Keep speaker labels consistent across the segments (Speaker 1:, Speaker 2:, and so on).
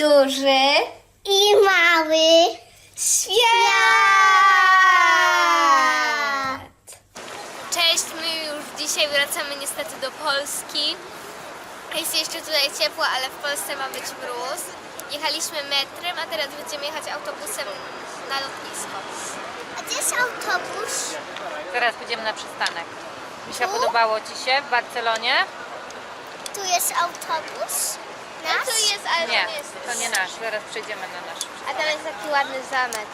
Speaker 1: duży
Speaker 2: I mały.
Speaker 1: świat! Cześć, my już dzisiaj wracamy niestety do Polski. Jest jeszcze tutaj ciepło, ale w Polsce ma być mróz. Jechaliśmy metrem, a teraz będziemy jechać autobusem na lotnisko.
Speaker 2: A gdzie jest autobus?
Speaker 3: Teraz pójdziemy na przystanek. Misia,
Speaker 2: Tu?
Speaker 3: podobało Ci się w Barcelonie?
Speaker 2: Tu jest autobus. Nasz?
Speaker 1: Tu jest, ale
Speaker 3: Nie,
Speaker 1: to nie jest.
Speaker 3: to nie nasz. Zaraz przejdziemy na nasz.
Speaker 1: A tam jest taki ładny zamek.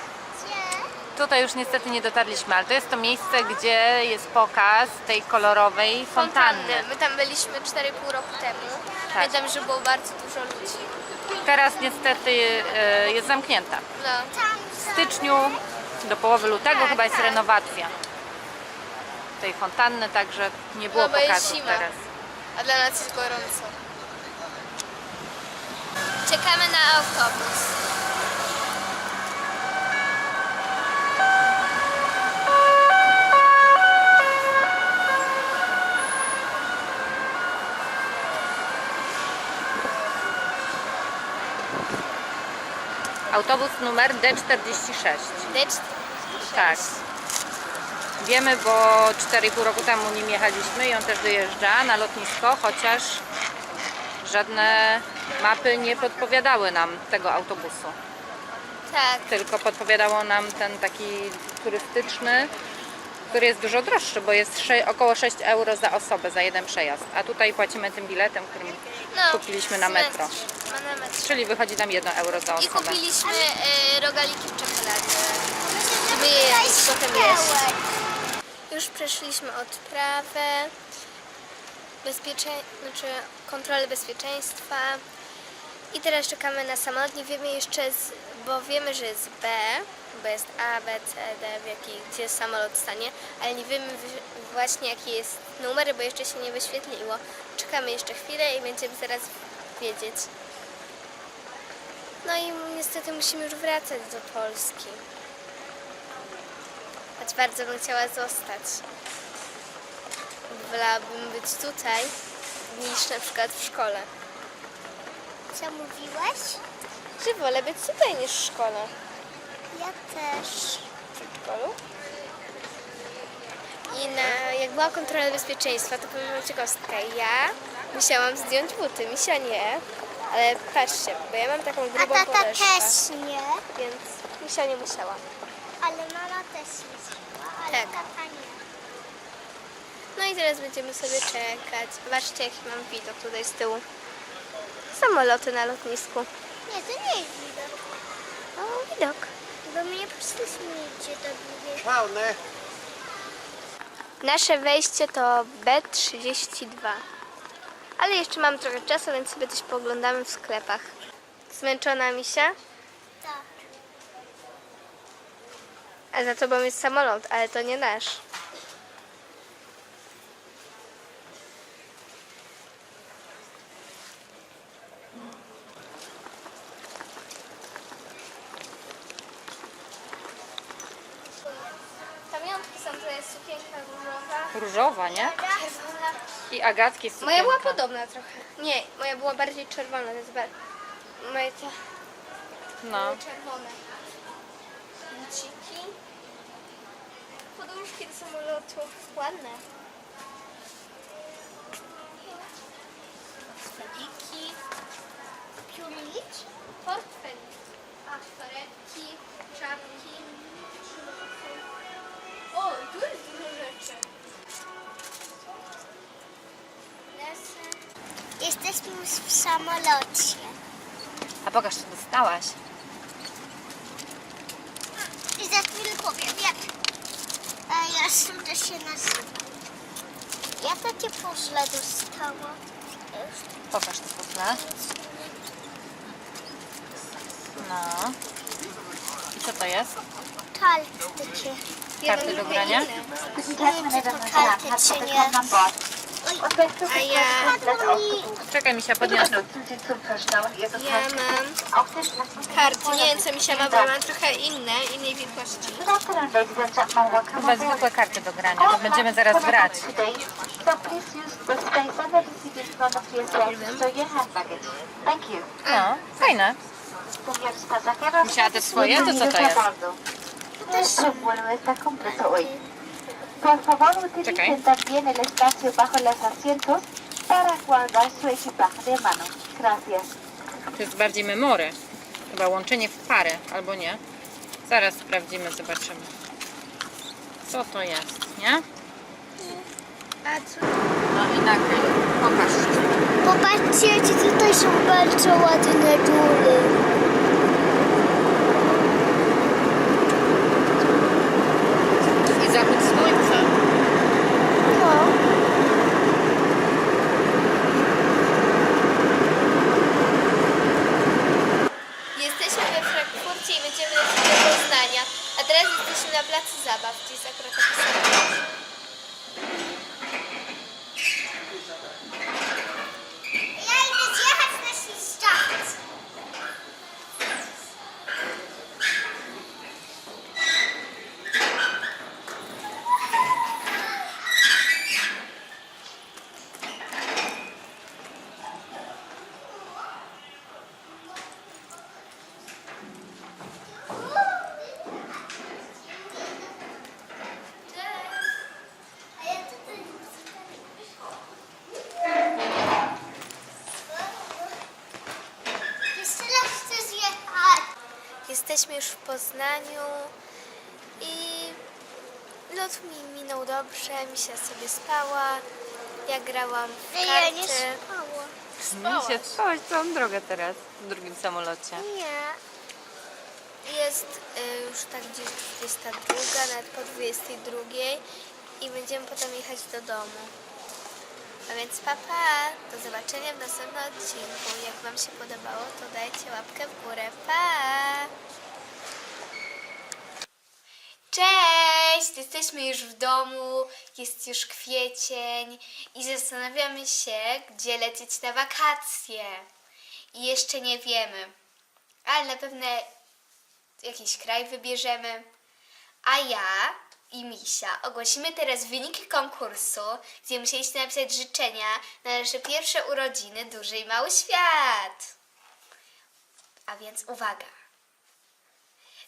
Speaker 3: Tutaj już niestety nie dotarliśmy, ale to jest to miejsce, gdzie jest pokaz tej kolorowej fontanny.
Speaker 1: My tam byliśmy 4,5 roku temu.
Speaker 3: Tak.
Speaker 1: Pamiętam, że było bardzo dużo ludzi.
Speaker 3: Teraz niestety e, jest zamknięta.
Speaker 1: No.
Speaker 3: W styczniu do połowy lutego
Speaker 1: Tak,
Speaker 3: chyba jest
Speaker 1: tak.
Speaker 3: renowacja tej fontanny, także nie było
Speaker 1: No, bo jest
Speaker 3: pokazu
Speaker 1: zima.
Speaker 3: teraz.
Speaker 1: A dla nas jest gorąco. Czekamy na autobus.
Speaker 3: Autobus numer D46.
Speaker 1: Decz
Speaker 3: Tak. Wiemy, bo 4,5 roku temu nim jechaliśmy i on też dojeżdża na lotnisko, chociaż żadne mapy nie podpowiadały nam tego autobusu.
Speaker 1: Tak.
Speaker 3: Tylko podpowiadało nam ten taki turystyczny, który jest dużo droższy, bo jest około 6 euro za osobę, za jeden przejazd. A tutaj płacimy tym biletem, którym
Speaker 1: No,
Speaker 3: kupiliśmy na metro.
Speaker 1: Na metro.
Speaker 3: Czyli wychodzi nam 1 euro za
Speaker 1: I
Speaker 3: osobę.
Speaker 1: kupiliśmy e, rogaliki w czekoladzie. Żeby je jakieś potem jeść. Już przeszliśmy odprawę, bezpiecze... znaczy kontrolę bezpieczeństwa i teraz czekamy na samolot. Nie wiemy jeszcze, z... bo wiemy, że jest B, bo jest A, B, C, D, w jaki, gdzie samolot stanie, ale nie wiemy właśnie jaki jest numer, bo jeszcze się nie wyświetliło. Czekamy jeszcze chwilę i będziemy zaraz wiedzieć. No i niestety musimy już wracać do Polski. Choć bardzo bym chciała zostać. Wolałabym być tutaj niż na przykład w szkole.
Speaker 2: Co mówiłeś?
Speaker 1: Czy wolę być tutaj niż w szkole?
Speaker 2: Ja też.
Speaker 1: W przedszkolu? I na, jak była kontrola bezpieczeństwa, to powiem ciekawostkę. Ja musiałam zdjąć buty, Misia nie. Ale patrzcie, bo ja mam taką
Speaker 2: A
Speaker 1: grubą
Speaker 2: tata
Speaker 1: podeszwę,
Speaker 2: też nie.
Speaker 1: więc Misia nie musiała.
Speaker 2: Ale mama też nie chciała, ale
Speaker 1: Tak.
Speaker 2: tata nie.
Speaker 1: No i teraz będziemy sobie czekać. Zobaczcie, jaki mam widok tutaj z tyłu. Samoloty na lotnisku.
Speaker 2: Nie, to nie jest widok.
Speaker 1: O, widok.
Speaker 2: Bo my nie poszliśmy nigdzie do góry.
Speaker 4: Pełny.
Speaker 1: Nasze wejście to B32. Ale jeszcze mam trochę czasu, więc sobie coś pooglądamy w sklepach. Zmęczona misia?
Speaker 2: Tak.
Speaker 1: A za tobą jest samolot, ale to nie nasz. Pamiątki są, to jest sukienka różowa.
Speaker 3: Nie? I Agatki sukienka.
Speaker 1: Moja była podobna trochę. Nie, moja była bardziej czerwona, to jest bar... Moje te
Speaker 3: No.
Speaker 1: były czerwone. Buciki. Poduszki do samolotu. Ładne. Portfeliki.
Speaker 2: Piulić?
Speaker 1: Portfelik. A, torebki, czapki. O, tu jest dużo rzeczy.
Speaker 2: Jesteśmy już w samolocie.
Speaker 3: A pokaż, co dostałaś.
Speaker 2: I za chwilę powiem, jak e, jasno to się nazywa. Ja takie puzzle dostałam.
Speaker 3: Pokaż to puzzle. No. I co to jest?
Speaker 2: karty takie.
Speaker 3: Karty do grania?
Speaker 2: Karty, czy nie.
Speaker 1: A ja.
Speaker 3: Czekaj, mi się podniosę.
Speaker 1: ja mam karty. Nie wiem, co mi się ma, bo mam trochę inne, innej wielkości.
Speaker 3: Chyba zwykłe karty do grania, to będziemy zaraz grać. No, fajne. Misia, te swoje? To co to jest?
Speaker 4: Bordo. Nuestro vuelo está completo hoy. Por favor, utilicen también el espacio bajo los asientos para guardar su equipaje de mano. Gracias.
Speaker 3: To jest bardziej memory. Chyba łączenie w parę, albo nie. Zaraz sprawdzimy, zobaczymy. Co to jest, nie?
Speaker 1: A co?
Speaker 3: No i nakryj. Pokaż.
Speaker 2: Popatrzcie, jakie tutaj są bardzo ładne góry.
Speaker 3: Bautista creo
Speaker 2: que
Speaker 1: Jesteśmy już w Poznaniu i lot mi minął dobrze, Misia sobie spała, ja grałam w karty.
Speaker 2: Ja nie spałam.
Speaker 3: Mi się spałaś całą drogę teraz w drugim samolocie.
Speaker 2: Nie.
Speaker 1: Jest y, już tak gdzieś 22, nawet po 22 i będziemy potem jechać do domu. A więc papa, do zobaczenia w następnym odcinku. Jak Wam się podobało, to dajcie łapkę w górę. Pa! Cześć! Jesteśmy już w domu, jest już kwiecień i zastanawiamy się, gdzie lecieć na wakacje. I jeszcze nie wiemy, ale na pewno jakiś kraj wybierzemy. A ja i Misia ogłosimy teraz wyniki konkursu, gdzie musieliście napisać życzenia na nasze pierwsze urodziny Duży i Mały Świat. A więc uwaga.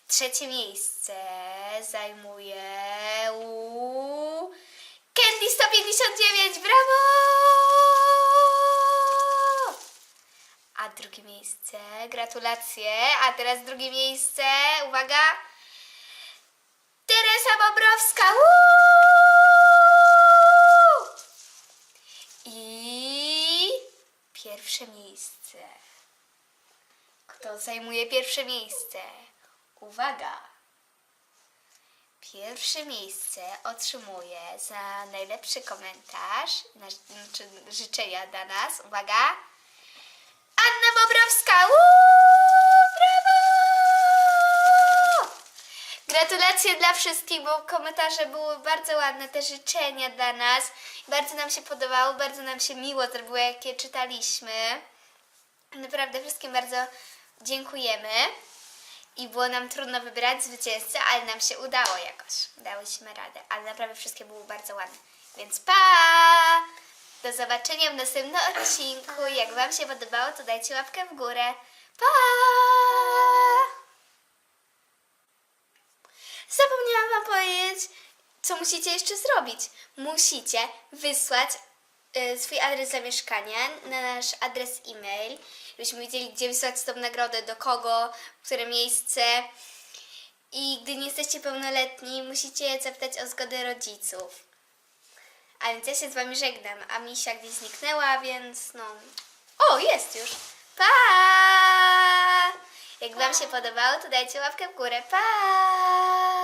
Speaker 1: Trzecie miejsce zajmuje u... Candy 159, brawo! A drugie miejsce, gratulacje. A teraz drugie miejsce, uwaga. Teresa Bobrowska. Uuu! I pierwsze miejsce. Kto zajmuje pierwsze miejsce? Uwaga. Pierwsze miejsce otrzymuje za najlepszy komentarz, na, znaczy życzenia dla nas. Uwaga. Anna Bobrowska! Uuu, brawo! Gratulacje dla wszystkich, bo komentarze były bardzo ładne, te życzenia dla nas. Bardzo nam się podobało, bardzo nam się miło zrobiło, jak je czytaliśmy. Naprawdę wszystkim bardzo dziękujemy. I było nam trudno wybrać zwycięzcę, ale nam się udało jakoś. Dałyśmy radę, ale naprawdę wszystkie były bardzo ładne. Więc pa! Do zobaczenia w następnym odcinku. Jak Wam się podobało, to dajcie łapkę w górę. Pa! Zapomniałam Wam powiedzieć, co musicie jeszcze zrobić. Musicie wysłać swój adres zamieszkania na nasz adres e-mail, żebyśmy wiedzieli, gdzie wysłać tą nagrodę, do kogo, w które miejsce. I gdy nie jesteście pełnoletni, musicie zapytać o zgodę rodziców. A więc ja się z Wami żegnam, a Misia gdzieś zniknęła, więc no... O, jest już! Pa! Jak Wam się podobało, to dajcie łapkę w górę. Pa!